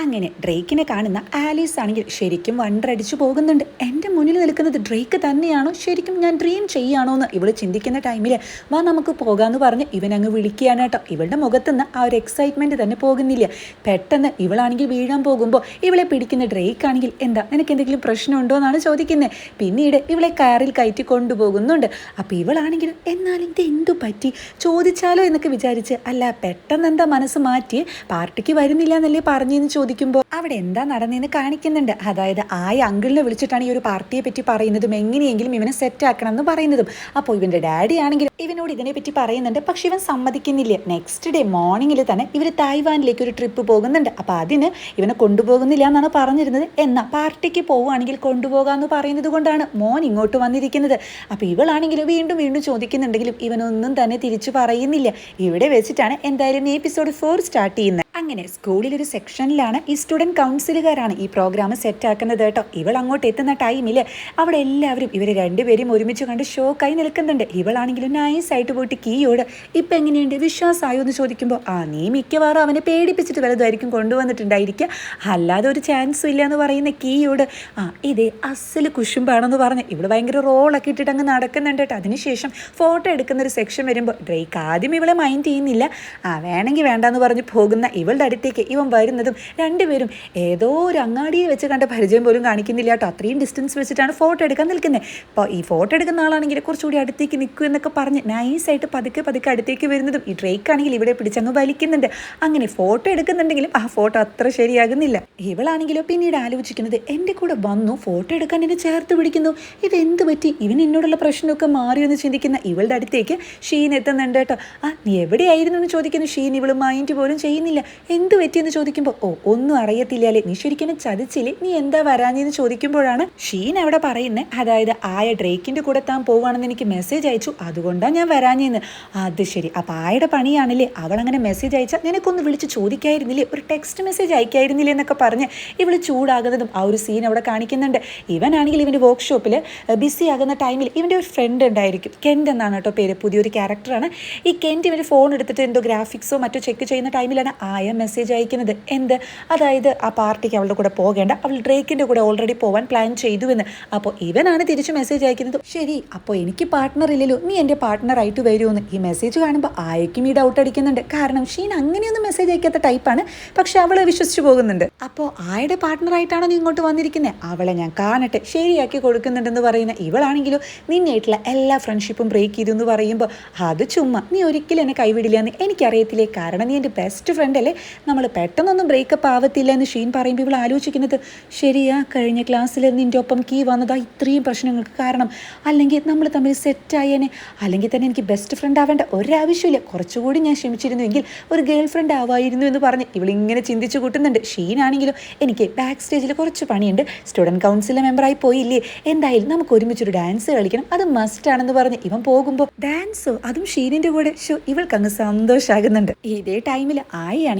അങ്ങനെ ഡ്രേക്കിനെ കാണുന്ന ആലീസ് ആണെങ്കിൽ ശരിക്കും വണ്ടടിച്ചു പോകുന്നുണ്ട്. എന്റെ മുന്നിൽ നിൽക്കുന്നത് ഡ്രേക്ക് തന്നെയാണോ? ശരിക്കും ഞാൻ ഡ്രീം ചെയ്യാണോ എന്ന് ഇവൾ ചിന്തിക്കുന്ന ടൈമിൽ വാ നമുക്ക് പോകാമെന്ന് പറഞ്ഞ് ഇവൻ അങ്ങ് വിളിക്കുകയാണ് കേട്ടോ. ഇവളുടെ മുഖത്തുനിന്ന് ആ ഒരു എക്സൈറ്റ്മെന്റ് തന്നെ പോകുന്നില്ല. പെട്ടെന്ന് ഇവളാണെങ്കിൽ വീഴാൻ പോകുമ്പോൾ ഇവളെ പിടിക്കുന്ന ഡ്രേക്ക് ആണെങ്കിൽ എന്താ നിനക്ക് എന്തെങ്കിലും പ്രശ്നമുണ്ടോ എന്നാണ് ചോദിക്കുന്നത് പിന്നീട് ഇവളെ കാറിൽ കയറ്റി കൊണ്ടുപോകുന്നുണ്ട്. അപ്പോൾ ഇവളാണെങ്കിൽ എന്നാലും ഇത് എന്തു പറ്റി? ചോദിച്ചാലോ എന്നൊക്കെ വിചാരിച്ച് അല്ല പെട്ടെന്ന് എന്താ മനസ്സ് മാറ്റി പാർട്ടിക്ക് വരുന്നില്ല എന്നല്ലേ പറഞ്ഞെന്ന് ചോദിക്കുമ്പോൾ അവിടെ എന്താ നടന്നതെന്ന് കാണിക്കുന്നുണ്ട്. അതായത് ആ അങ്കിളിനെ വിളിച്ചിട്ടാണ് ഈ ഒരു പാർട്ടിയെ പറ്റി പറയുന്നതും എങ്ങനെയെങ്കിലും ഇവനെ സെറ്റ് ആക്കണം എന്ന് പറയുന്നതും. അപ്പോൾ ഇവന്റെ ഡാഡി ആണെങ്കിൽ ഇവനോട് ഇതിനെ പറ്റി പറയുന്നുണ്ട് പക്ഷെ ഇവൻ സമ്മതിക്കുന്നില്ല. നെക്സ്റ്റ് ഡേ മോർണിംഗിൽ തന്നെ ഇവർ തായ്വാനിലേക്ക് ഒരു ട്രിപ്പ് പോകുന്നുണ്ട്. അപ്പോൾ അതിന് ഇവനെ കൊണ്ടുപോകുന്നില്ല എന്നാണ് പറഞ്ഞിരുന്നത്. എന്നാൽ പാർട്ടിക്ക് പോവുകയാണെങ്കിൽ കൊണ്ടുപോകാമെന്ന് പറയുന്നത് കൊണ്ടാണ് മോൻ ഇങ്ങോട്ട് വന്നിരിക്കുന്നത്. അപ്പോൾ ഇവളാണെങ്കിൽ വീണ്ടും വീണ്ടും ചോദിക്കുന്നുണ്ടെങ്കിലും ഇവനൊന്നും തന്നെ തിരിച്ചു പറയുന്നില്ല. ഇവിടെ വെച്ചിട്ടാണ് എന്തായാലും ഈ എപ്പിസോഡ് ഫോർ സ്റ്റാർട്ട് ചെയ്യുന്നത്. അങ്ങനെ സ്കൂളിൽ ഒരു സെക്ഷനിലാണ് ഈ സ്റ്റുഡന്റ് കൗൺസിലുകാരാണ് ഈ പ്രോഗ്രാം സെറ്റ് ആക്കുന്നത് കേട്ടോ. ഇവൾ അങ്ങോട്ട് എത്തുന്ന ടൈമിൽ അവിടെ എല്ലാവരും ഇവർ രണ്ടുപേരും ഒരുമിച്ച് കണ്ട് ഷോക്കായി നിൽക്കുന്നുണ്ട്. ഇവളാണെങ്കിലും നൈസായിട്ട് പോയിട്ട് കീയോട് ഇപ്പം എങ്ങനെയുണ്ട്? വിശ്വാസമായോ എന്ന് ചോദിക്കുമ്പോൾ ആ നീ മിക്കവാറും അവനെ പേടിപ്പിച്ചിട്ട് വലുതായിരിക്കും കൊണ്ടുവന്നിട്ടുണ്ടായിരിക്കുക. അല്ലാതെ ഒരു ചാൻസും ഇല്ല എന്ന് പറയുന്ന കീയോട് ആ ഇതേ അസൽ കുശുമ്പാണെന്ന് പറഞ്ഞ് ഇവൾ ഭയങ്കര റോളൊക്കെ ഇട്ടിട്ട് അങ്ങ് നടക്കുന്നുണ്ട് കേട്ടോ. അതിനുശേഷം ഫോട്ടോ എടുക്കുന്ന ഒരു സെക്ഷൻ വരുമ്പോൾ ഡ്രേക്ക് ആദ്യം ഇവളെ മൈൻഡ് ചെയ്യുന്നില്ല. ആ വേണമെങ്കിൽ വേണ്ടെന്ന് പറഞ്ഞ് പോകുന്ന ഇവളുടെ അടുത്തേക്ക് ഇവൻ വരുന്നതും രണ്ടുപേരും ഏതോ ഒരു അങ്ങാടിയിൽ വെച്ച് കണ്ട പരിചയം പോലും കാണിക്കുന്നില്ല കേട്ടോ. അത്രയും ഡിസ്റ്റൻസ് വെച്ചിട്ടാണ് ഫോട്ടോ എടുക്കാൻ നിൽക്കുന്നത് അപ്പോൾ ഈ ഫോട്ടോ എടുക്കുന്ന ആളാണെങ്കിൽ കുറച്ചുകൂടി അടുത്തേക്ക് നിൽക്കൂ എന്നൊക്കെ പറഞ്ഞ് നൈസായിട്ട് പതുക്കെ പതുക്കെ അടുത്തേക്ക് വരുന്നതും ഈ ഡ്രേക്ക് ആണെങ്കിൽ ഇവിടെ പിടിച്ചങ്ങ് വലിക്കുന്നുണ്ട്. അങ്ങനെ ഫോട്ടോ എടുക്കുന്നുണ്ടെങ്കിലും ആ ഫോട്ടോ അത്ര ശരിയാകുന്നില്ല. ഇവളാണെങ്കിലോ പിന്നീട് ആലോചിക്കുന്നത് എന്റെ കൂടെ വന്നു ഫോട്ടോ എടുക്കാൻ എന്നെ ചേർത്ത് പിടിക്കുന്നു. ഇത് പറ്റി? ഇവൻ എന്നോടുള്ള പ്രശ്നമൊക്കെ മാറിയെന്ന് ചിന്തിക്കുന്ന ഇവളുടെ അടുത്തേക്ക് ഷീൻ എത്തുന്നുണ്ട് കേട്ടോ. ആ നീ എവിടെയായിരുന്നു എന്ന് ചോദിക്കുന്നു. ഷീൻ ഇവൾ മൈൻഡ് പോലും ചെയ്യുന്നില്ല. എന്ത് പറ്റിയെന്ന് ചോദിക്കുമ്പോൾ ഓ ഒന്നും അറിയത്തില്ലാലേ നീ ശരിക്കും ചതിച്ചില്ലേ? നീ എന്താ വരാഞ്ഞെന്ന് ചോദിക്കുമ്പോഴാണ് ഷീൻ അവിടെ പറയുന്നത് അതായത് ആയ ഡ്രേക്കിന്റെ കൂടെ താൻ പോവുകയാണെന്ന് എനിക്ക് മെസ്സേജ് അയച്ചു. അതുകൊണ്ടാണ് ഞാൻ വരാഞ്ഞെന്ന്. അത് ശരി. അപ്പോൾ ആയുടെ പണിയാണല്ലേ? അവൾ അങ്ങനെ മെസ്സേജ് അയച്ചാൽ നിനക്കൊന്ന് വിളിച്ച് ചോദിക്കായിരുന്നില്ലേ? ഒരു ടെക്സ്റ്റ് മെസ്സേജ് അയക്കായിരുന്നില്ലേ എന്നൊക്കെ പറഞ്ഞ് ഇവൾ ചൂടാകുന്നതും ആ ഒരു സീൻ അവിടെ കാണിക്കുന്നുണ്ട്. ഇവനാണെങ്കിൽ ഇവന്റെ വർക്ക്ഷോപ്പിൽ ബിസി ആകുന്ന ടൈമിൽ ഇവന്റെ ഒരു ഫ്രണ്ട് ഉണ്ടായിരിക്കും. കെൻഡ് എന്നാണ് കേട്ടോ പേര്. പുതിയൊരു ക്യാരക്ടറാണ് ഈ കെൻഡ് ഇവന്റെ ഫോൺ എടുത്തിട്ട് എന്തോ ഗ്രാഫിക്സോ മറ്റോ ചെക്ക് ചെയ്യുന്ന ടൈമിലാണ് ആയ മെസ്സേജ് അയക്കുന്നത്. എന്ത്? അതായത് ആ പാർട്ടിക്ക് അവളുടെ കൂടെ പോകേണ്ട. അവൾ ഡ്രേക്കിന്റെ കൂടെ ഓൾറെഡി പോകാൻ പ്ലാൻ ചെയ്തു എന്ന് അപ്പോൾ ഇവനാണ് തിരിച്ച് മെസ്സേജ് അയക്കുന്നത്. ശരി അപ്പോൾ എനിക്ക് പാർട്ട്ണർ ഇല്ലല്ലോ. നീ എന്റെ പാർട്ട്ണറായിട്ട് വരുമെന്ന് ഈ മെസ്സേജ് കാണുമ്പോൾ ആയക്കും ഈ ഡൗട്ട് അടിക്കുന്നുണ്ട്. കാരണം ഷീൻ അങ്ങനെയൊന്നും മെസ്സേജ് അയക്കാത്ത ടൈപ്പാണ് പക്ഷെ അവൾ വിശ്വസിച്ച് പോകുന്നുണ്ട്. അപ്പോൾ ആയുടെ പാർട്ട്ണറായിട്ടാണോ നീ ഇങ്ങോട്ട് വന്നിരിക്കുന്നത് അവളെ ഞാൻ കാണട്ടെ. ശരിയാക്കി കൊടുക്കുന്നുണ്ടെന്ന് പറയുന്ന ഇവളാണെങ്കിലും നിന്നായിട്ടുള്ള എല്ലാ ഫ്രണ്ട്ഷിപ്പും ബ്രേക്ക് ചെയ്തു എന്ന് പറയുമ്പോൾ അത് ചുമ്മാ. നീ ഒരിക്കലും എന്നെ കൈവിടില്ല എന്ന് എനിക്കറിയത്തില്ലേ? കാരണം നീ എന്റെ ബെസ്റ്റ് ഫ്രണ്ട് അല്ലേ? നമ്മൾ പെട്ടെന്നൊന്നും ബ്രേക്കപ്പ് ആവത്തില്ല എന്ന് ഷീൻ പറയുമ്പോൾ ഇവൾ ആലോചിക്കുന്നത് ശരിയാ കഴിഞ്ഞ ക്ലാസ്സിൽ നിന്റെ ഒപ്പം കീ വന്നതാ ഇത്രയും പ്രശ്നങ്ങൾക്ക് കാരണം. അല്ലെങ്കിൽ നമ്മൾ തമ്മിൽ സെറ്റായേനെ അല്ലെങ്കിൽ തന്നെ എനിക്ക് ബെസ്റ്റ് ഫ്രണ്ട് ആവേണ്ട ഒരാവശ്യമില്ല. കുറച്ചുകൂടി ഞാൻ ക്ഷമിച്ചിരുന്നുവെങ്കിൽ ഒരു ഗേൾ ഫ്രണ്ട് ആവായിരുന്നു എന്ന് പറഞ്ഞ് ഇവളിങ്ങനെ ചിന്തിച്ചു കൂട്ടുന്നുണ്ട്. ഷീനാണെങ്കിലും എനിക്ക് ബാക്ക് സ്റ്റേജിൽ കുറച്ച് പണിയുണ്ട്. സ്റ്റുഡന്റ് കൗൺസിലിലെ മെമ്പറായി പോയില്ലേ. എന്തായാലും നമുക്ക് ഒരുമിച്ചൊരു ഡാൻസ് കളിക്കണം. അത് മസ്റ്റ് ആണെന്ന് പറഞ്ഞ് ഇവൻ പോകുമ്പോൾ ഡാൻസോ അതും ഷീനിന്റെ കൂടെ. ഷോ ഇവൾക്ക് അങ്ങ് സന്തോഷമാകുന്നുണ്ട് ഇതേ ടൈമിൽ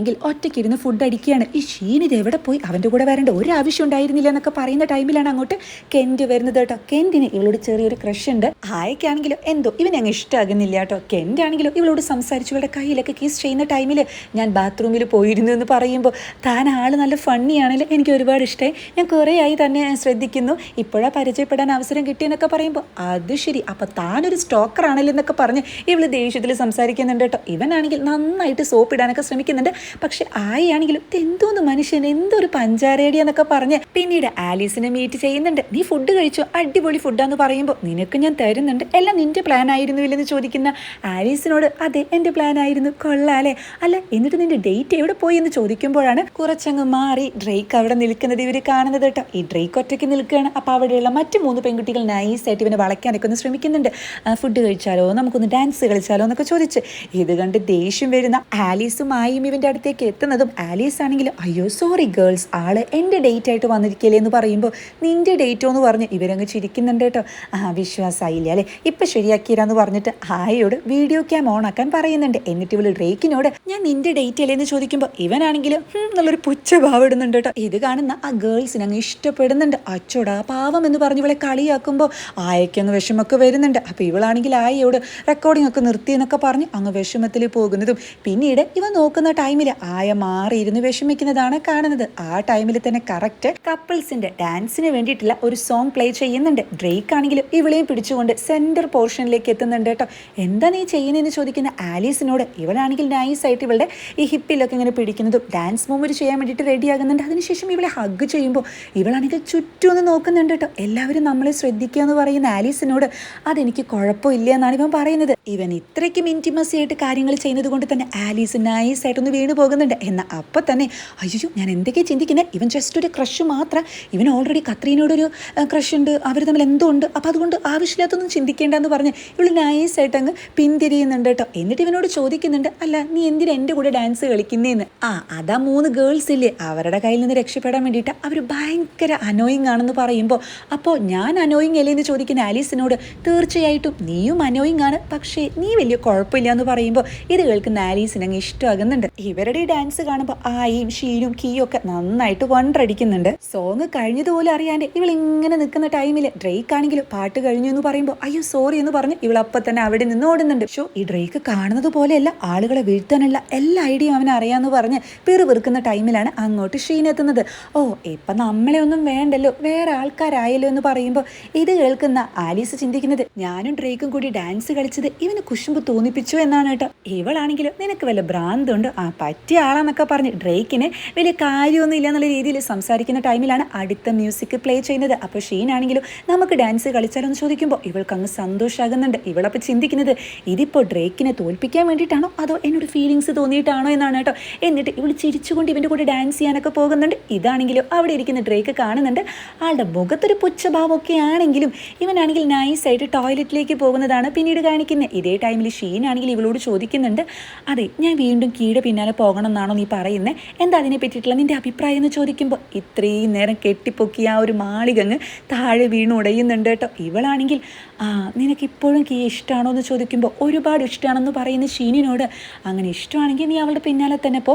ആയിയാണെങ്കിൽ ഒറ്റയ്ക്കിരുന്ന് ഫുഡ് അടിക്കുകയാണ്. ഈ ഷീൻ ഇത് എവിടെ പോയി? അവന്റെ കൂടെ വരേണ്ട. ഒരു ആവശ്യം ഉണ്ടായിരുന്നില്ല എന്നൊക്കെ പറയുന്ന ടൈമിലാണ് അങ്ങോട്ട് കെന്റ് വരുന്നത് കേട്ടോ. കെന്റിന് ഇവളോട് ചെറിയൊരു ക്രഷ് ഉണ്ട്. ആയക്കാണെങ്കിലോ എന്തോ? ഇവൻ അങ്ങ് ഇഷ്ടമാകുന്നില്ല കേട്ടോ. കെന്റ് ആണെങ്കിലോ ഇവളോട് സംസാരിച്ചു ഇവളുടെ കയ്യിലൊക്കെ കിസ് ചെയ്യുന്ന ടൈമിൽ ഞാൻ ബാത്റൂമിൽ പോയിരുന്നു എന്ന് പറയുമ്പോൾ താൻ ആൾ നല്ല ഫണ്ണിയാണല്ലോ എനിക്ക് ഒരുപാട് ഇഷ്ടമായി ഞാൻ കുറേ ആയി തന്നെ ശ്രദ്ധിക്കുന്നു. ഇപ്പോഴാണ് പരിചയപ്പെടാൻ അവസരം കിട്ടിയെന്നൊക്കെ പറയുമ്പോൾ അത് ശരി. അപ്പം താനൊരു സ്റ്റോക്കർ ആണല്ലോ എന്നൊക്കെ പറഞ്ഞ് ഇവൾ ദേഷ്യത്തിൽ സംസാരിക്കുന്നുണ്ട് കേട്ടോ. ഇവനാണെങ്കിൽ നന്നായിട്ട് സോപ്പ് ഇടാനൊക്കെ ശ്രമിക്കുന്നുണ്ട്. പക്ഷെ ആയാണെങ്കിലും എന്തോന്ന് മനുഷ്യൻ എന്തൊരു പഞ്ചാരേടി എന്നൊക്കെ പറഞ്ഞ് പിന്നീട് ആലീസിനെ മീറ്റ് ചെയ്യുന്നുണ്ട്. നീ ഫുഡ് കഴിച്ചോ? അടിപൊളി ഫുഡാന്ന് പറയുമ്പോൾ നിനക്ക് ഞാൻ തരുന്നുണ്ട്. എല്ലാം നിന്റെ പ്ലാൻ ആയിരുന്നു ഇല്ലെന്ന് ചോദിക്കുന്ന ആലീസിനോട് അതെ എന്റെ പ്ലാൻ ആയിരുന്നു. കൊള്ളാലേ അല്ല എന്നിട്ട് നിന്റെ ഡേറ്റ് എവിടെ പോയി? എന്ന് ചോദിക്കുമ്പോഴാണ് കുറച്ചങ്ങ് മാറി ഡ്രേക്ക് അവിടെ നിൽക്കുന്നത് ഇവർ കാണുന്നത് കേട്ടോ. ഈ ഡ്രേക്ക് ഒറ്റയ്ക്ക് നിൽക്കുകയാണ്. അപ്പോൾ അവിടെയുള്ള മറ്റു മൂന്ന് പെൺകുട്ടികൾ നൈസായിട്ട് ഇവനെ വളയ്ക്കാനൊക്കെ ഒന്ന് ശ്രമിക്കുന്നുണ്ട്. ഫുഡ് കഴിച്ചാലോ? നമുക്കൊന്ന് ഡാൻസ് കളിച്ചാലോ? എന്നൊക്കെ ചോദിച്ച്. ഇത് കണ്ട് ദേഷ്യം വരുന്ന ആലീസും ആയും ഇവന്റെ അടുത്തേക്ക് എത്തുന്നതും ആലീസ് ആണെങ്കിൽ അയ്യോ സോറി ഗേൾസ് ആൾ എന്റെ ഡേറ്റ് ആയിട്ട് വന്നിരിക്കല്ലേ എന്ന് പറയുമ്പോൾ നിന്റെ ഡേറ്റോ എന്ന് പറഞ്ഞ് ഇവരങ്ങ് ചിരിക്കുന്നുണ്ട് കേട്ടോ. ആ വിശ്വാസമായില്ല അല്ലേ? ഇപ്പം ശരിയാക്കിയിരാന്ന് പറഞ്ഞിട്ട് ആയോട് വീഡിയോ ക്യാം ഓൺ ആക്കാൻ പറയുന്നുണ്ട്. എന്നിട്ട് ഇവൾ ഡ്രേക്കിനോട് ഞാൻ നിന്റെ ഡേറ്റ് അല്ലേ എന്ന് ചോദിക്കുമ്പോൾ ഇവനാണെങ്കിലും നല്ലൊരു എന്നുള്ളൊരു പുച്ഛ ഭാവിടുന്നുണ്ട് കേട്ടോ. ഇത് കാണുന്ന ആ ഗേൾസിന് അങ്ങ് ഇഷ്ടപ്പെടുന്നുണ്ട്. അച്ചോടാ പാവം എന്ന് പറഞ്ഞ് ഇവളെ കളിയാക്കുമ്പോൾ ആയക്കങ്ങ് വിഷമൊക്കെ വരുന്നുണ്ട്. അപ്പോൾ ഇവളാണെങ്കിൽ ആയയോട് റെക്കോർഡിംഗ് ഒക്കെ നിർത്തി എന്നൊക്കെ പറഞ്ഞ് അങ്ങ് വിഷമത്തിൽ പോകുന്നതും. പിന്നീട് ഇവ നോക്കുന്ന ടൈമിൽ ആയ മാറിയിരുന്ന് വിഷമിക്കുന്നതാണ് കാണുന്നത്. ആ ടൈമിൽ തന്നെ കറക്റ്റ് കപ്പിൾസിന്റെ ഡാൻസിന് വേണ്ടിയിട്ടുള്ള ഒരു സോങ് പ്ലേ ചെയ്യുന്നുണ്ട്. ഡ്രേക്ക് ആണെങ്കിലും ഇവളെയും പിടിച്ചുകൊണ്ട് സെന്റർ പോർഷനിലേക്ക് എത്തുന്നുണ്ട് കേട്ടോ. എന്താ നീ ചെയ്യുന്നതെന്ന് ചോദിക്കുന്ന ആലീസിനോട് ഇവളാണെങ്കിൽ നൈസ് ആയിട്ട് ഇവളുടെ ഈ ഹിപ്പിലൊക്കെ ഇങ്ങനെ പിടിക്കുന്നതും ഡാൻസ് മൂവ്മെന്റ് ചെയ്യാൻ വേണ്ടിയിട്ട് റെഡി ആകുന്നുണ്ട് അതിനുശേഷം ഇവളെ ഹഗ് ചെയ്യുമ്പോൾ ഇവളാണെങ്കിൽ ചുറ്റും ഒന്ന് നോക്കുന്നുണ്ട് കേട്ടോ. എല്ലാവരും നമ്മളെ ശ്രദ്ധിക്കുക എന്ന് പറയുന്ന ആലീസിനോട് അതെനിക്ക് കുഴപ്പമില്ല എന്നാണ് ഇവൻ പറയുന്നത്. ഇവൻ ഇത്രയ്ക്കും ഇന്റിമസി ആയിട്ട് കാര്യങ്ങൾ ചെയ്യുന്നത് കൊണ്ട് തന്നെ ആലീസ് നൈസ് നൈസായിട്ടൊന്ന് വീണ് പോകുന്നുണ്ട്. എന്നാൽ അപ്പം തന്നെ അയ്യോ ഞാൻ എന്തൊക്കെ ചിന്തിക്കുന്നത് ഇവൻ ജസ്റ്റ് ഒരു ക്രഷ് മാത്രം. ഇവൻ ഓൾറെഡി കത്രീനോടൊരു ക്രഷ് ഉണ്ട്. അവർ തമ്മിൽ എന്തോ ഉണ്ട്. അപ്പോൾ അതുകൊണ്ട് ആവശ്യമില്ലാത്തൊന്നും ചിന്തിക്കേണ്ടെന്ന് പറഞ്ഞ് ഇവൾ നൈസായിട്ട് അങ്ങ് പിന്തിരിയുന്നുണ്ട് കേട്ടോ. എന്നിട്ട് ഇവനോട് ചോദിക്കുന്നുണ്ട് അല്ല നീ എന്തിനാ എന്റെ കൂടെ ഡാൻസ് കളിക്കുന്നേന്ന്? ആ അതാ മൂന്ന് ഗേൾസ് ഇല്ലേ? അവരുടെ കയ്യിൽ നിന്ന് രക്ഷപ്പെടാൻ വേണ്ടിയിട്ട് അവർ ഭയങ്കര അനോയിങ് ആണെന്ന് പറയുമ്പോൾ അപ്പോൾ ഞാൻ അനോയിങ് അല്ലേ എന്ന് ചോദിക്കുന്ന ആലീസിനോട് തീർച്ചയായിട്ടും നീയും അനോയിങ് ആണ്. പക്ഷേ നീ വലിയ കുഴപ്പമില്ല എന്ന് പറയുമ്പോൾ ഇത് കേൾക്കുന്ന ആലീസിന് അങ്ങ് ഇഷ്ടമാകുന്നുണ്ട്. ഇവരുടെ ഈ ഡാൻസ് കാണുമ്പോൾ ആയും ഷീനും കീയും ഒക്കെ നന്നായിട്ട് വണ്ടടിക്കുന്നുണ്ട് സോങ് കഴിഞ്ഞതുപോലെ അറിയാണ്ട് ഇവൾ ഇങ്ങനെ നിൽക്കുന്ന ടൈമിൽ ഡ്രേക്ക് ആണെങ്കിലും പാട്ട് കഴിഞ്ഞു എന്ന് പറയുമ്പോൾ അയ്യോ സോറി എന്ന് പറഞ്ഞ് ഇവൾ അപ്പൊ തന്നെ അവിടെ നിന്ന് ഓടുന്നുണ്ട്. ഷോ ഈ ഡ്രേക്ക് കാണുന്നത് പോലെയല്ല ആളുകളെ വീഴ്ത്താനുള്ള എല്ലാ ഐഡിയയും അവൻ അറിയാമെന്ന് പറഞ്ഞ് പിറുപിറുക്കുന്ന ടൈമിലാണ് അങ്ങോട്ട് ഷീൻ എത്തുന്നത്. ഓ ഇപ്പം നമ്മളെ ഒന്നും വേണ്ടല്ലോ വേറെ ആൾക്കാരായല്ലോ എന്ന് പറയുമ്പോൾ ഇത് കേൾക്കുന്ന ആലീസ് ചിന്തിക്കുന്നത് ഞാനും ഡ്രേക്കും കൂടി ഡാൻസ് കളിച്ചത് ഇവന് കുശുമ്പ് തോന്നിപ്പിച്ചു എന്നാണ് കേട്ടോ. ഇവളാണെങ്കിലും നിനക്ക് വല്ല ഭ്രാന്തുണ്ട്? ആ പറ്റിയ ആളാന്നൊക്കെ പറഞ്ഞ് ഡ്രേക്കിന് വലിയ കാര്യമൊന്നും ഇല്ല എന്നുള്ള രീതിയിൽ സംസാരിക്കുന്ന ടൈമിലാണ് അടുത്ത മ്യൂസിക് പ്ലേ ചെയ്യുന്നത്. അപ്പോൾ ഷീനാണെങ്കിലും നമുക്ക് ഡാൻസ് കളിച്ചാലൊന്ന് ചോദിക്കുമ്പോൾ ഇവൾക്ക് അങ്ങ് സന്തോഷമാകുന്നുണ്ട് ഇവളപ്പോൾ ചിന്തിക്കുന്നത് ഇതിപ്പോൾ ഡ്രേക്കിനെ തോൽപ്പിക്കാൻ വേണ്ടിയിട്ടാണോ അതോ എന്നോട് ഫീലിങ്സ് തോന്നിയിട്ടാണോ എന്നാണ് കേട്ടോ. എന്നിട്ട് ഇവൾ ചിരിച്ചുകൊണ്ട് ഇവന്റെ കൂടെ ഡാൻസ് ചെയ്യാനൊക്കെ പോകുന്നുണ്ട്. ഇതാണെങ്കിലും അവിടെ ഇരിക്കുന്ന ഡ്രേക്ക് കാണുന്നുണ്ട്. ആളുടെ മുഖത്തൊരു പുച്ഛഭാവമൊക്കെ ആണെങ്കിലും ഇവനാണെങ്കിൽ നൈസായിട്ട് ടോയ്ലറ്റിലേക്ക് പോകുന്നതാണ് പിന്നീട് കാണിക്കുന്നത്. ഇതേ ടൈമിൽ ഷീനാണെങ്കിൽ ഇവളോട് ചോദിക്കുന്നുണ്ട്. അതെ ഞാൻ വീണ്ടും കീഴെ പിന്നാലെ പോകണം എന്നാണോ നീ പറയുന്നത് എന്താ അതിനെ പറ്റിയിട്ടുള്ള നിന്റെ അഭിപ്രായം എന്ന് ചോദിക്കുമ്പോൾ ഇത്രയും നേരം കെട്ടിപ്പൊക്കി ആ ഒരു മാളികങ്ങ് താഴെ വീണ് ഉടയുന്നുണ്ട് കേട്ടോ. ഇവളാണെങ്കിൽ ആ നിനക്ക് ഇപ്പോഴും കീ ഇഷ്ടമാണോ എന്ന് ചോദിക്കുമ്പോൾ ഒരുപാട് ഇഷ്ടമാണെന്ന് പറയുന്ന ഷീനിനോട് അങ്ങനെ ഇഷ്ടമാണെങ്കിൽ നീ അവളുടെ പിന്നാലെ തന്നെ പോ.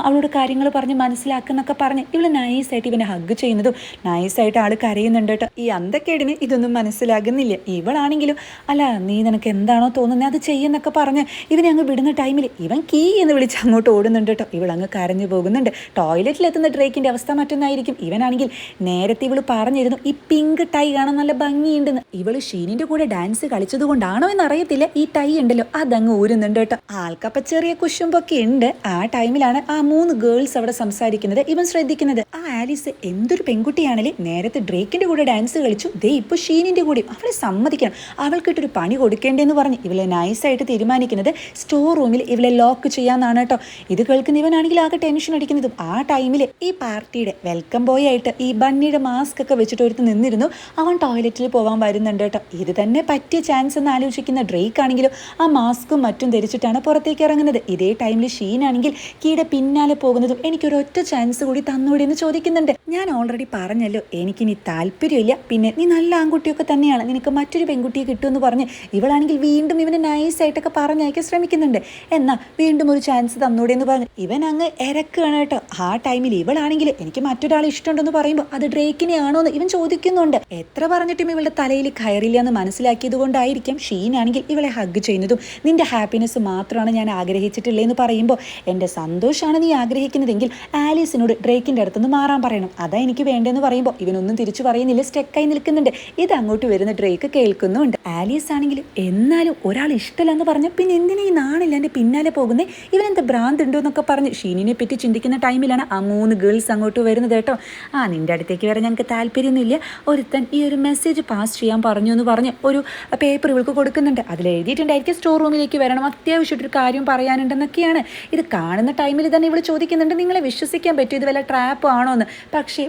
അവളോട് കാര്യങ്ങൾ പറഞ്ഞ് മനസ്സിലാക്കുന്നൊക്കെ പറഞ്ഞ് ഇവൾ നൈസായിട്ട് ഇവനെ ഹഗ് ചെയ്യുന്നതും നൈസായിട്ട് ആൾ കരയുന്നുണ്ട് കേട്ടോ. ഈ അന്തക്കേടിന് ഇതൊന്നും മനസ്സിലാകുന്നില്ല. ഇവളാണെങ്കിലും അല്ല നീ നിനക്ക് എന്താണോ തോന്നുന്നത് അത് ചെയ്യുന്നൊക്കെ പറഞ്ഞ് ഇവനെ അങ്ങ് വിടുന്ന ടൈമിൽ ഇവൻ കീ എന്ന് വിളിച്ച് അങ്ങോട്ട് ഓടുന്നുണ്ട് കേട്ടോ ഇവൾ അങ്ങ് കരഞ്ഞു പോകുന്നുണ്ട്. ടോയ്ലറ്റിലെത്തുന്ന ഡ്രേക്കിന്റെ അവസ്ഥ മറ്റൊന്നായിരിക്കും. ഇവനാണെങ്കിൽ നേരത്തെ ഇവൾ പറഞ്ഞിരുന്നു ഈ പിങ്ക് ടൈ കാണാൻ നല്ല ഭംഗിയുണ്ടെന്ന്. ഇവൾ ഷീനിന്റെ കൂടെ ഡാൻസ് കളിച്ചത് കൊണ്ടാണോ എന്ന് അറിയത്തില്ല ഈ ടൈ ഉണ്ടല്ലോ അതങ്ങ് ഊരുന്നുണ്ട് കേട്ടോ ആൾക്കപ്പ ചെറിയ കുശുമ്പൊക്കെ ഉണ്ട്. ആ ടൈമിലാണ് ആ മൂന്ന് ഗേൾസ് അവിടെ സംസാരിക്കുന്നത് ഇവൻ ശ്രദ്ധിക്കുന്നത്. ആ ആലീസ് എന്തൊരു പെൺകുട്ടിയാണല്ലേ. നേരത്തെ ഡ്രേക്കിന്റെ കൂടെ ഡാൻസ് കളിച്ചു. ദേ ഇപ്പൊ ഷീനിന്റെ കൂടെ. അവളെ സമ്മതിക്കണം. അവൾക്കിട്ടൊരു പണി കൊടുക്കേണ്ടതെന്ന് പറഞ്ഞ് ഇവളെ നൈസായിട്ട് തീരുമാനിക്കുന്നത് സ്റ്റോർ റൂമിൽ ഇവളെ ലോക്ക് ചെയ്യാന്നാണ് കേട്ടോ ഇത് കേൾക്കുന്ന ഇവനാണെങ്കിൽ ആകെ ടെൻഷൻ അടിക്കുന്നതും ആ ടൈമിൽ ഈ പാർട്ടിയുടെ വെൽക്കം ബോയ് ആയിട്ട് ഈ ബണ്ണിയുടെ മാസ്ക് ഒക്കെ വെച്ചിട്ട് ഒരുത്ത് നിന്നിരുന്നു. അവൻ ടോയ്ലറ്റിൽ പോകാൻ വരുന്നുണ്ട് കേട്ടോ. ഇത് തന്നെ പറ്റിയ ചാൻസ് എന്ന് ആലോചിക്കുന്ന ഡ്രേക്ക് ആണെങ്കിലും ആ മാസ്കും മറ്റും ധരിച്ചിട്ടാണ് പുറത്തേക്ക് ഇറങ്ങുന്നത്. ഇതേ ടൈമിൽ ഷീൻ ആണെങ്കിൽ കീടെ പിന്നാലെ പോകുന്നതും എനിക്കൊരു ഒറ്റ ചാൻസ് കൂടി തന്നൂടെ എന്ന് ചോദിക്കുന്നുണ്ട്. ഞാൻ ഓൾറെഡി പറഞ്ഞല്ലോ എനിക്കിനി താല്പര്യമില്ല. പിന്നെ നീ നല്ല ആൺകുട്ടിയൊക്കെ തന്നെയാണ്. നിനക്ക് മറ്റൊരു പെൺകുട്ടിയെ കിട്ടുമെന്ന് പറഞ്ഞ് ഇവളാണെങ്കിൽ വീണ്ടും ഇവനെ നൈസായിട്ടൊക്കെ പറഞ്ഞയക്കാൻ ശ്രമിക്കുന്നുണ്ട്. എന്നാ വീണ്ടും ഒരു ചാൻസ് തന്നൂടെ എന്ന് പറഞ്ഞു ഇവൻ അങ്ങ് ഇരക്കുകയാണ് കേട്ടോ. ആ ടൈമിൽ ഇവളാണെങ്കിൽ എനിക്ക് മറ്റൊരാൾ ഇഷ്ടമുണ്ടെന്ന് പറയുമ്പോൾ അത് ഡ്രേക്കിനെ ആണോ എന്ന് ഇവൻ ചോദിക്കുന്നുണ്ട്. എത്ര പറഞ്ഞിട്ടും ഇവളുടെ തലയിൽ കയറില്ല എന്ന് മനസ്സിലാക്കിയത് കൊണ്ടായിരിക്കും ഷീനാണെങ്കിൽ ഇവളെ ഹഗ് ചെയ്യുന്നതും. നിന്റെ ഹാപ്പിനെസ് മാത്രമാണ് ഞാൻ ആഗ്രഹിച്ചിട്ടുള്ളതെന്ന് പറയുമ്പോൾ എന്റെ സന്തോഷമാണ് നീ ആഗ്രഹിക്കുന്നതെങ്കിൽ ആലീസിനോട് ഡ്രേക്കിന്റെ അടുത്തുനിന്ന് മാറാൻ പറയണം. അതാ എനിക്ക് വേണ്ടതെന്ന് പറയുമ്പോൾ ഇവനൊന്നും തിരിച്ചു പറയുന്നില്ല. സ്റ്റെക്കായി നിൽക്കുന്നുണ്ട്. ഇത് അങ്ങോട്ട് വരുന്ന ഡ്രേക്ക് കേൾക്കുന്നുണ്ട്. ആലീസ് ആണെങ്കിൽ എന്നാലും ഒരാൾ ഇഷ്ടമല്ലെന്ന് പറഞ്ഞ പിന്നെ എന്തിനാ ഈ നാണില്ല എന്റെ പിന്നാലെ പോകുന്നത് ഇവനെന്താ ഭ്രാന്ത് ഉണ്ടോ എന്നൊക്കെ പറഞ്ഞ് ഷീനിനെ പറ്റി ചിന്തിക്കുന്ന ടൈമിലാണ് ആ മൂന്ന് ഗേൾസ് അങ്ങോട്ട് വരുന്നത് കേട്ടോ. ആ നിന്റെ അടുത്തേക്ക് വരാൻ ഞങ്ങൾക്ക് താല്പര്യമൊന്നുമില്ല. ഒരുത്തൻ ഈ ഒരു മെസ്സേജ് പാസ് ചെയ്യാൻ പറഞ്ഞു എന്ന് പറഞ്ഞ് ഒരു പേപ്പർ ഇവൾക്ക് കൊടുക്കുന്നുണ്ട്. അതിൽ എഴുതിയിട്ടുണ്ടായിരിക്കും സ്റ്റോർ റൂമിലേക്ക് വരണം. അത്യാവശ്യമായിട്ടൊരു കാര്യം പറയാനുണ്ടെന്നൊക്കെയാണ്. ഇത് കാണുന്ന ടൈമിൽ തന്നെ ഇവൾ ചോദിക്കുന്നുണ്ട് നിങ്ങളെ വിശ്വസിക്കാൻ പറ്റും ഇത് വല്ല ട്രാപ്പ് ആണോ എന്ന്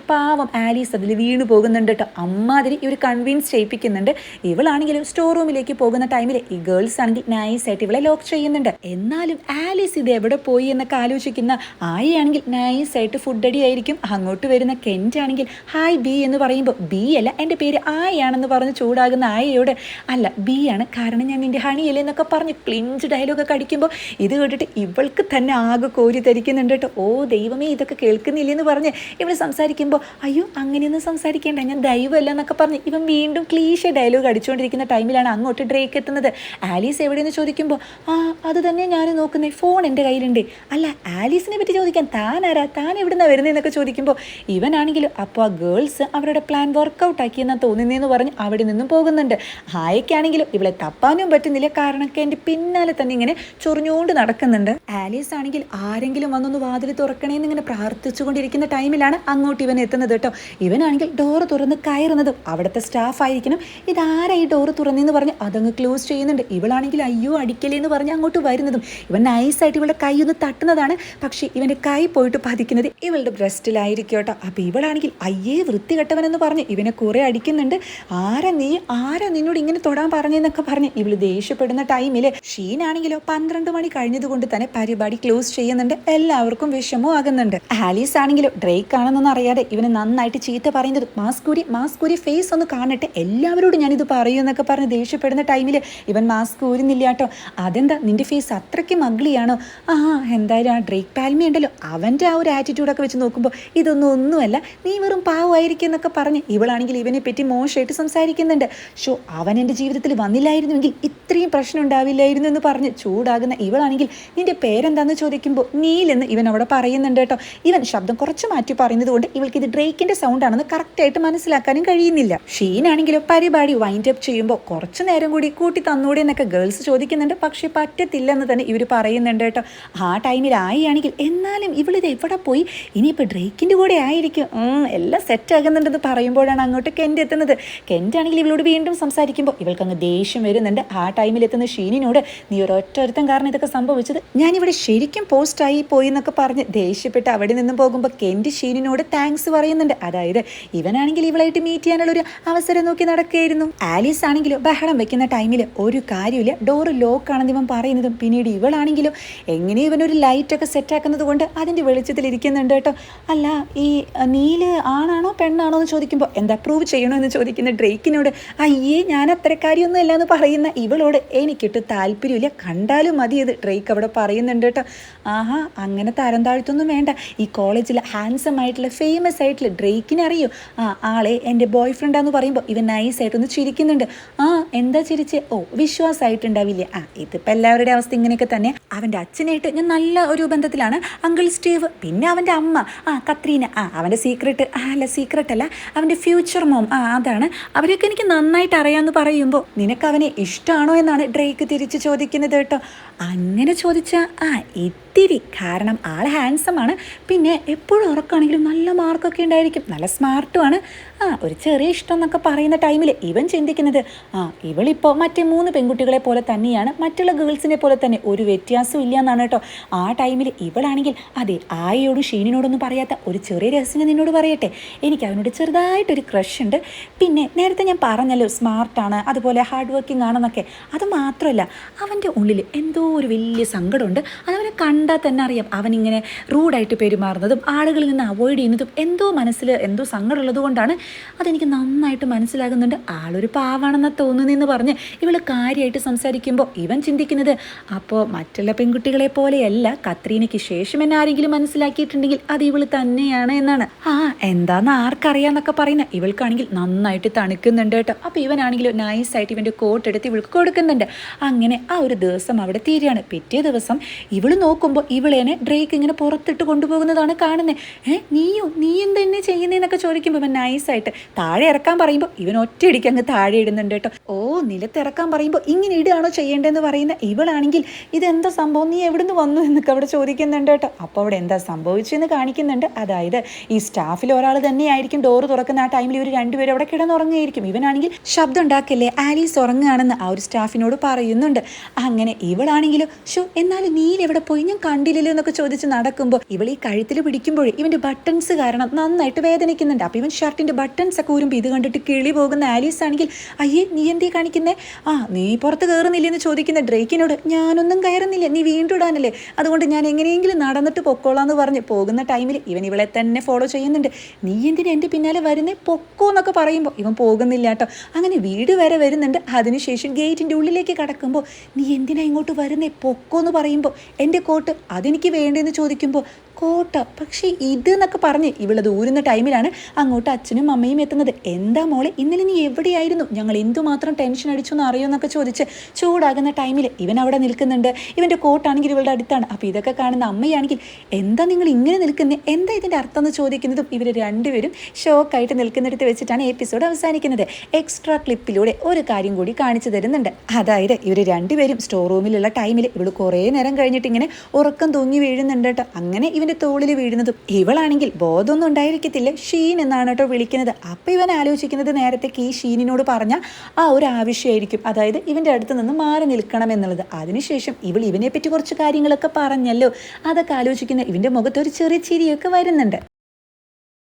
പാവം ആലീസ് അതിൽ വീണു പോകുന്നുണ്ട് കേട്ടോ അമ്മാതിരി ഇവർ കൺവിൻസ് ചെയ്യിപ്പിക്കുന്നുണ്ട്. ഇവളാണെങ്കിലും സ്റ്റോർ റൂമിലേക്ക് പോകുന്ന ടൈമിൽ ഈ ഗേൾസ് ആണെങ്കിൽ നൈസായിട്ട് ഇവളെ ലോക്ക് ചെയ്യുന്നുണ്ട്. എന്നാലും ആലീസ് ഇത് എവിടെ പോയി എന്നൊക്കെ ആലോചിക്കുന്ന ആയിയാണെങ്കിൽ നൈസായിട്ട് ഫുഡ് അടി ആയിരിക്കും. അങ്ങോട്ട് വരുന്ന കെന്റ് ആണെങ്കിൽ ഹായ് ബി എന്ന് പറയുമ്പോൾ ബി അല്ല എന്റെ പേര് ആയാണെന്ന് പറഞ്ഞ് ചൂടാകുന്ന ആയയോട് അല്ല ബി ആണ് കാരണം ഞാൻ നിന്റെ ഹണിയല്ലേ എന്നൊക്കെ പറഞ്ഞ് ക്ലിഞ്ച് ഡയലോഗൊക്കെ അടിക്കുമ്പോൾ ഇത് കേട്ടിട്ട് ഇവൾക്ക് തന്നെ ആകെ കോരി ധരിക്കുന്നുണ്ട് കേട്ടോ ഓ ദൈവമേ ഇതൊക്കെ കേൾക്കുന്നില്ലെന്ന് പറഞ്ഞ് ഇവൾ സംസാരിക്കുമ്പോൾ അയ്യോ അങ്ങനെയൊന്നും സംസാരിക്കേണ്ട ഞാൻ ദൈവമല്ല എന്നൊക്കെ പറഞ്ഞ് ഇവൻ വീണ്ടും ക്ലീശ ഡയലോഗ് അടിച്ചുകൊണ്ടിരിക്കുന്ന ടൈമിലാണ് അങ്ങോട്ട് ഡ്രേക്ക് എത്തുന്നത്. ആലീസ് എവിടെയെന്ന് ചോദിക്കുമ്പോൾ ആ അത് തന്നെ ഞാൻ നോക്കുന്നത് ഫോൺ എന്റെ കയ്യിലുണ്ട്. അല്ല ആലീസിനെ പറ്റി ചോദിക്കാൻ താൻ ആരാ താൻ എവിടുന്നാ വരുന്നതെന്നൊക്കെ ചോദിക്കുമ്പോൾ ഇവനാണെങ്കിലും അപ്പോൾ ആ ഗേൾസ് അവരുടെ പ്ലാൻ വർക്കൗട്ട് ആക്കിയെന്നാണ് തോന്നുന്നതെന്ന് പറഞ്ഞ് അവിടെ നിന്നും പോകുന്നുണ്ട്. ഹായക്കാണെങ്കിലും ഇവളെ തപ്പാനും പറ്റുന്നില്ല കാരണമൊക്കെ എന്റെ പിന്നാലെ തന്നെ ഇങ്ങനെ ചൊറിഞ്ഞുകൊണ്ട് നടക്കുന്നുണ്ട്. ആലീസ് ആണെങ്കിൽ ആരെങ്കിലും വന്നൊന്ന് വാതിൽ തുറക്കണേന്ന് ഇങ്ങനെ പ്രാർത്ഥിച്ചുകൊണ്ടിരിക്കുന്ന ടൈമിലാണ് അങ്ങോട്ട് ഇവൻ എത്തുന്നത് കേട്ടോ. ഇവനാണെങ്കിൽ ഡോറ് തുറന്ന് കയറുന്നതും അവിടുത്തെ സ്റ്റാഫ് ആയിരിക്കണം. ഇതാരാ ഈ ഡോറ് തുറന്നെന്ന് പറഞ്ഞ് അതങ്ങ് ക്ലോസ് ചെയ്യുന്നുണ്ട്. ഇവളാണെങ്കിൽ അയ്യോ അടിക്കലേ എന്ന് പറഞ്ഞ് അങ്ങോട്ട് വരുന്നതും ഇവൻ നൈസായിട്ട് ഇവളുടെ കൈ ഒന്ന് തട്ടുന്നതാണ്. പക്ഷേ ഇവന്റെ കൈ പോയിട്ട് പതിക്കുന്നത് ഇവളുടെ ബ്രസ്റ്റിലായിരിക്കും കേട്ടോ. അപ്പോൾ ഇവളാണെങ്കിൽ അയ്യേ വൃത്തികെട്ടവനെന്ന് പറഞ്ഞ് ഇവനെ കുറേ അടിക്കുന്നുണ്ട്. ആരാ നീ? ആരാ നിന്നോട് ഇങ്ങനെ തൊടാൻ പറഞ്ഞെന്നൊക്കെ പറഞ്ഞ് ഇവൾ ദേഷ്യപ്പെടുന്ന ടൈമിൽ ഷീനാണെങ്കിലോ പന്ത്രണ്ട് മണി കഴിഞ്ഞതുകൊണ്ട് തന്നെ പരിപാടി ക്ലോസ് ചെയ്യുന്നുണ്ട്. എല്ലാവർക്കും വിഷമവും ആകുന്നുണ്ട്. ആലീസ് ആണെങ്കിലോ ഡ്രേക്ക് ആണെന്നൊന്നും അറിയാതെ ഇവന് നന്നായിട്ട് ചീത്ത പറയുന്നത്. മാസ്കൂരി മാസ്കൂരി ഫേസ് ഒന്ന് കാണട്ടെ. എല്ലാവരോടും ഞാനിത് പറയൂ എന്നൊക്കെ പറഞ്ഞ് ദേഷ്യപ്പെടുന്ന ടൈമിൽ ഇവൻ മാസ്ക് ഊരുന്നില്ല കേട്ടോ. അതെന്താ? നിന്റെ ഫേസ് അത്രയ്ക്ക് മഗ്ലിയാണോ? ആ എന്തായാലും ആ ഡ്രേക്ക് പാൽമി ഉണ്ടല്ലോ. അവന്റെ ആ ഒരു ആറ്റിറ്റ്യൂഡൊക്കെ വെച്ച് നോക്കുമ്പോൾ ഇതൊന്നും ഒന്നുമല്ല. നീ വെറും പാവമായിരിക്കും എന്നൊക്കെ പറഞ്ഞ് ഇവളാണെങ്കിൽ ഇവനെ പറ്റി മോശമായിട്ട് സംസാരിക്കുന്നുണ്ട്. ഷോ അവൻ എന്റെ ജീവിതത്തിൽ വന്നില്ലായിരുന്നുവെങ്കിൽ ഇത്രയും പ്രശ്നം ഉണ്ടാവില്ലായിരുന്നു എന്ന് പറഞ്ഞ് ചൂടാകുന്ന ഇവളാണെങ്കിൽ നിന്റെ പേരെന്താന്ന് ചോദിക്കുമ്പോൾ നീലെന്ന് ഇവൻ അവിടെ പറയുന്നുണ്ട് കേട്ടോ. ഇവൻ ശബ്ദം കുറച്ച് മാറ്റി പറയുന്നത് കൊണ്ട് ഇവൾക്ക് ഇത് ഡ്രേക്കിന്റെ സൗണ്ട് ആണെന്ന് കറക്റ്റായിട്ട് മനസ്സിലാക്കാനും കഴിയുന്നില്ല. ഷീനാണെങ്കിലും പരിപാടി വൈൻഡ് അപ്പ് ചെയ്യുമ്പോൾ കുറച്ച് നേരം കൂടി കൂട്ടി തന്നൂടെ എന്നൊക്കെ ഗേൾസ് ചോദിക്കുന്നുണ്ട്. പക്ഷെ പറ്റത്തില്ലെന്ന് തന്നെ ഇവർ പറയുന്നുണ്ട് കേട്ടോ. ആ ടൈമിൽ ആയിയാണെങ്കിൽ എന്നാലും ഇവളിത് എവിടെ പോയി? ഇനിയിപ്പോൾ ഡ്രേക്കിന്റെ കൂടെ ആയിരിക്കും. എല്ലാം സെറ്റ് ആകുന്നുണ്ടെന്ന് പറയുമ്പോഴാണ് അങ്ങോട്ട് കെന്റ് എത്തുന്നത്. കെന്റ് ആണെങ്കിൽ ഇവളോട് വീണ്ടും സംസാരിക്കുമ്പോൾ ഇവൾക്ക് അങ്ങ് ദേഷ്യം വരുന്നുണ്ട്. ആ ടൈമിൽ എത്തുന്ന ഷീനിനോട് നീ ഒരൊറ്റ ഒരുത്തം കാരണം ഇതൊക്കെ സംഭവിച്ചത്? ഞാനിവിടെ ശരിക്കും പോസ്റ്റായി പോയി എന്നൊക്കെ പറഞ്ഞ് ദേഷ്യപ്പെട്ട് അവിടെ നിന്നും പോകുമ്പോൾ കെന്റ് ഷീനിനോട് താങ്ക്സ് പറയുന്നുണ്ട്. അതായത് ഇവനാണെങ്കിൽ ഇവളായിട്ട് മീറ്റ് ചെയ്യാനുള്ള ഒരു അവസരം നോക്കി നടക്കുകയായിരുന്നു. ആലീസ് ആണെങ്കിലും ബഹളം വെക്കുന്ന ടൈമിൽ ഒരു കാര്യമില്ല ഡോറ് ലോക്ക് ആണെന്ന് ഇവൻ പറയുന്നതും പിന്നീട് ഇവളാണെങ്കിലും എങ്ങനെ ഇവനൊരു ലൈറ്റൊക്കെ സെറ്റാക്കുന്നത് കൊണ്ട് അതിന്റെ വെളിച്ചത്തിൽ ഇരിക്കുന്നുണ്ട് കേട്ടോ. അല്ല ഈ നീൽ ആണാണോ പെണ്ണാണോ എന്ന് ചോദിക്കുമ്പോൾ എന്താ പ്രൂവ് ചെയ്യണോ എന്ന് ചോദിക്കുന്ന ഡ്രേക്കിനോട് അയ്യേ ഞാൻ അത്തരക്കാരിയൊന്നും അല്ല എന്ന് പറയുന്ന ഇവളോട് എനിക്കിട്ട് താല്പര്യമില്ല. കണ്ടാലും മതി ഇത് ഡ്രേക്ക് അവിടെ പറയുന്നുണ്ട് കേട്ടോ. ആഹാ അങ്ങനെ തരം താഴ്ത്തൊന്നും വേണ്ട. ഈ കോളേജിൽ ഹാൻസം ആയിട്ടുള്ള ഫേമസ് ആയിട്ടുള്ള ഡ്രേക്കിനെ അറിയോ? ആ ആളെ എന്റെ ബോയ് ഫ്രണ്ടാന്ന് പറയുമ്പോൾ ഇവൻ നൈസായിട്ടൊന്ന് ചിരിക്കുന്നുണ്ട്. ആ എന്താ ചിരിച്ച്? ഓ വിശ്വാസമായിട്ടുണ്ടാവില്ലേ ആ ഇതിപ്പോൾ എല്ലാവരുടെ അവസ്ഥ ഇങ്ങനെയൊക്കെ തന്നെ. അവന്റെ അച്ഛനായിട്ട് ഞാൻ നല്ല ഒരു ബന്ധത്തിലാണ്. അങ്കിൾ സ്റ്റീവ് പിന്നെ അവന്റെ അമ്മ. ആ കത്രീന. ആ അവന്റെ സീക്രട്ട് ആ അല്ല സീക്രട്ട് അല്ല. അവന്റെ ഫ്യൂച്ചർ മോം ആ അതാണ്. അവരൊക്കെ എനിക്ക് നന്നായിട്ട് അറിയാമെന്ന് പറയുമ്പോൾ നിനക്ക് അവനെ ഇഷ്ടമാണോ എന്നാണ് ഡ്രേക്ക് തിരിച്ച് ചോദിക്കുന്നത് കേട്ടോ. അങ്ങനെ ചോദിച്ചാൽ ആ ഇത്തിരി കാരണം ആൾ ഹാൻസം ആണ്. പിന്നെ എപ്പോഴും ഉറക്കാണെങ്കിലും നല്ല മാർക്കൊക്കെ ഉണ്ടായിരിക്കും. നല്ല സ്മാർട്ടുമാണ് ആ ഒരു ചെറിയ ഇഷ്ടം എന്നൊക്കെ പറയുന്ന ടൈമിൽ ഇവൻ ചിന്തിക്കുന്നത് ആ ഇവളിപ്പോൾ മറ്റേ മൂന്ന് പെൺകുട്ടികളെ പോലെ തന്നെയാണ് മറ്റുള്ള ഗേൾസിനെ പോലെ തന്നെ ഒരു വ്യത്യാസവും ഇല്ല എന്നാണ് കേട്ടോ. ആ ടൈമിൽ ഇവളാണെങ്കിൽ അതെ ആയയോടും ഷീനിനോടൊന്നും പറയാത്ത ഒരു ചെറിയ രഹസ്യം നിന്നോട് പറയട്ടെ. എനിക്ക് അവനോട് ചെറുതായിട്ടൊരു ക്രഷ് ഉണ്ട്. പിന്നെ നേരത്തെ ഞാൻ പറഞ്ഞല്ലോ സ്മാർട്ടാണ് അതുപോലെ ഹാർഡ് വർക്കിംഗ് ആണെന്നൊക്കെ. അത് മാത്രമല്ല അവന്റെ ഉള്ളിൽ എന്തോ ഒരു വലിയ സങ്കടമുണ്ട്. അതവനെ കണ്ടാൽ തന്നെ അറിയാം അവനിങ്ങനെ റൂഡായിട്ട് പെരുമാറുന്നതും ആളുകളിൽ നിന്ന് അവോയ്ഡ് ചെയ്യുന്നതും എന്തോ മനസ്സിൽ എന്തോ സങ്കടമുള്ളത് കൊണ്ടാണ് അതെനിക്ക് നന്നായിട്ട് മനസ്സിലാകുന്നുണ്ട്. ആളൊരു പാവാണെന്ന് തോന്നുന്നതെന്ന് പറഞ്ഞ് ഇവൾ കാര്യമായിട്ട് സംസാരിക്കുമ്പോൾ ഇവൻ ചിന്തിക്കുന്നത് അപ്പോൾ മറ്റുള്ള പെൺകുട്ടികളെ പോലെയല്ല കത്രീനയ്ക്ക് ശേഷം എന്നെ ആരെങ്കിലും മനസ്സിലാക്കിയിട്ടുണ്ടെങ്കിൽ അത് ഇവൾ തന്നെയാണ് എന്നാണ്. ആ എന്താന്ന് ആർക്കറിയാന്നൊക്കെ പറയുന്ന ഇവൾക്കാണെങ്കിൽ നന്നായിട്ട് തണുക്കുന്നുണ്ട് കേട്ടോ. അപ്പോൾ ഇവനാണെങ്കിൽ നൈസായിട്ട് ഇവന്റെ കോട്ട് എടുത്ത് ഇവൾക്ക് കൊടുക്കുന്നുണ്ട്. അങ്ങനെ ആ ഒരു ദിവസം അവിടെ തീരുകയാണ്. പിറ്റേ ദിവസം ഇവൾ നോക്കുമ്പോൾ ഇവളേനെ ഡ്രേക്ക് ഇങ്ങനെ പുറത്തിട്ട് കൊണ്ടുപോകുന്നതാണ് കാണുന്നത് ഏ നീയോ? നീ എന്തെന്നെ ചെയ്യുന്നതെന്നൊക്കെ ചോദിക്കുമ്പോൾ ഇവൻ നൈസായിട്ട് താഴെ ഇറക്കാൻ പറയുമ്പോൾ ഇവൻ ഒറ്റയടിക്ക് അങ്ങ് താഴെ ഇടുന്നുണ്ട് കേട്ടോ. ഓ നിലത്തിറക്കാൻ പറയുമ്പോൾ ഇങ്ങനെ ഇടുകയാണോ ചെയ്യേണ്ടതെന്ന് പറയുന്ന ഇവളാണെങ്കിൽ ഇതെന്താ സംഭവം? നീ എവിടുന്ന് വന്നു എന്നൊക്കെ അവിടെ ചോദിക്കുന്നുണ്ട് കേട്ടോ. അപ്പോൾ അവിടെ എന്താ സംഭവിച്ചതെന്ന് കാണിക്കുന്നുണ്ട്. അതായത് ഈ സ്റ്റാഫിൽ ഒരാൾ തന്നെയായിരിക്കും ഡോറ് തുറക്കുന്ന ആ ടൈമിൽ ഇവർ രണ്ടുപേരും അവിടെ കിടന്നുറങ്ങുകയായിരിക്കും. ഇവനാണെങ്കിൽ ശബ്ദം ഉണ്ടാക്കല്ലേ? ആലീസ് ഉറങ്ങുകയാണെന്ന് ആ ഒരു സ്റ്റാഫിനോട് പറയുന്നുണ്ട്. അങ്ങനെ ഇവളാണെങ്കിലും ഷോ എന്നാലും നീ എവിടെ പോയി? ഞാൻ കണ്ടില്ലല്ലോ എന്നൊക്കെ ചോദിച്ച് നടക്കുമ്പോൾ ഇവൾ ഈ കഴുത്തിൽ പിടിക്കുമ്പോഴേ ഇവന്റെ ബട്ടൺസ് കാരണം നന്നായിട്ട് വേദനിക്കുന്നുണ്ട്. അപ്പോൾ ഇവൻ ഷർട്ടിന്റെ ബട്ടൺസ് ഒക്കെ ഊരുമ്പോൾ ഇത് കണ്ടിട്ട് കിളി പോകുന്ന ആലീസ് ആണെങ്കിൽ അയ്യേ നീ എന്തേ കാണിക്കുന്നേ? ആ നീ പുറത്ത് കയറുന്നില്ലെന്ന് ചോദിക്കുന്ന ഡ്രേക്കിനോട് ഞാനൊന്നും കയറുന്നില്ല നീ വീണ്ടും ഇടാനല്ലേ അതുകൊണ്ട് ഞാൻ എങ്ങനെയെങ്കിലും നടന്നിട്ട് പൊക്കോളാന്ന് പറഞ്ഞ് പോകുന്ന ടൈമിൽ ഇവൻ ഇവളെ തന്നെ ഫോളോ ചെയ്യുന്നുണ്ട്. നീ എന്തിനാ എന്റെ പിന്നാലെ വരുന്നേ? പൊക്കോ എന്നൊക്കെ പറയുമ്പോൾ ഇവൻ പോകുന്നില്ല കേട്ടോ. അങ്ങനെ വീട് വരെ വരുന്നുണ്ട്. അതിനുശേഷം ഗേറ്റിന്റെ ഉള്ളിലേക്ക് കടക്കുമ്പോൾ നീ എന്തിനാ ഇങ്ങോട്ട് വരുന്നേ? പൊക്കോ എന്ന് പറയുമ്പോൾ എന്റെ കോട്ട് അതെനിക്ക് വേണ്ടെന്ന് ചോദിക്കുമ്പോൾ കോട്ട പക്ഷേ ഇത് എന്നൊക്കെ പറഞ്ഞ് ഇവളത് ഊരുന്ന ടൈമിലാണ് അങ്ങോട്ട് അച്ഛനും അമ്മയും എത്തുന്നത്. എന്താ മോളെ ഇന്നലെ നീ എവിടെയായിരുന്നു? ഞങ്ങൾ എന്തുമാത്രം ടെൻഷൻ അടിച്ചു എന്ന് അറിയുമെന്നൊക്കെ ചോദിച്ച് ചൂടാകുന്ന ടൈമിൽ ഇവൻ അവിടെ നിൽക്കുന്നുണ്ട്. ഇവന്റെ കോട്ടാണെങ്കിൽ ഇവളുടെ അടുത്താണ്. അപ്പോൾ ഇതൊക്കെ കാണുന്ന അമ്മയാണെങ്കിൽ എന്താ നിങ്ങൾ ഇങ്ങനെ നിൽക്കുന്നത് എന്താ ഇതിന്റെ അർത്ഥം എന്ന് ചോദിക്കുന്നതും ഇവർ രണ്ടുപേരും ഷോക്കായിട്ട് നിൽക്കുന്നിടത്ത് വെച്ചിട്ടാണ് എപ്പിസോഡ് അവസാനിക്കുന്നത്. എക്സ്ട്രാ ക്ലിപ്പിലൂടെ ഒരു കാര്യം കൂടി കാണിച്ചു തരുന്നുണ്ട്. അതായത് ഇവർ രണ്ടുപേരും സ്റ്റോർ റൂമിലുള്ള ടൈമിൽ ഇവൾ കുറേ നേരം കഴിഞ്ഞിട്ട് ഇങ്ങനെ ഉറക്കം തൂങ്ങി വീഴുന്നുണ്ട് കേട്ടോ. അങ്ങനെ ഇവന്റെ തോളിൽ വീഴുന്നതും ഇവളാണെങ്കിൽ ബോധമൊന്നും ഉണ്ടായിരിക്കത്തില്ല. ഷീൻ എന്നാണ് കേട്ടോ വിളിക്കുന്നത്. അപ്പോൾ ഇവൻ ആലോചിക്കുന്നത് നേരത്തേക്ക് ഈ ഷീനിനോട് പറഞ്ഞ ആ ഒരു ആവശ്യമായിരിക്കും. അതായത് ഇവന്റെ അടുത്ത് നിന്ന് മാറി നിൽക്കണം എന്നുള്ളത്. അതിനുശേഷം ഇവൾ ഇവനെ പറ്റി കുറച്ച് കാര്യങ്ങളൊക്കെ പറഞ്ഞല്ലോ. അതൊക്കെ ആലോചിക്കുന്ന ഇവന്റെ മുഖത്ത് ഒരു ചെറിയ ചിരിയൊക്കെ വരുന്നുണ്ട്.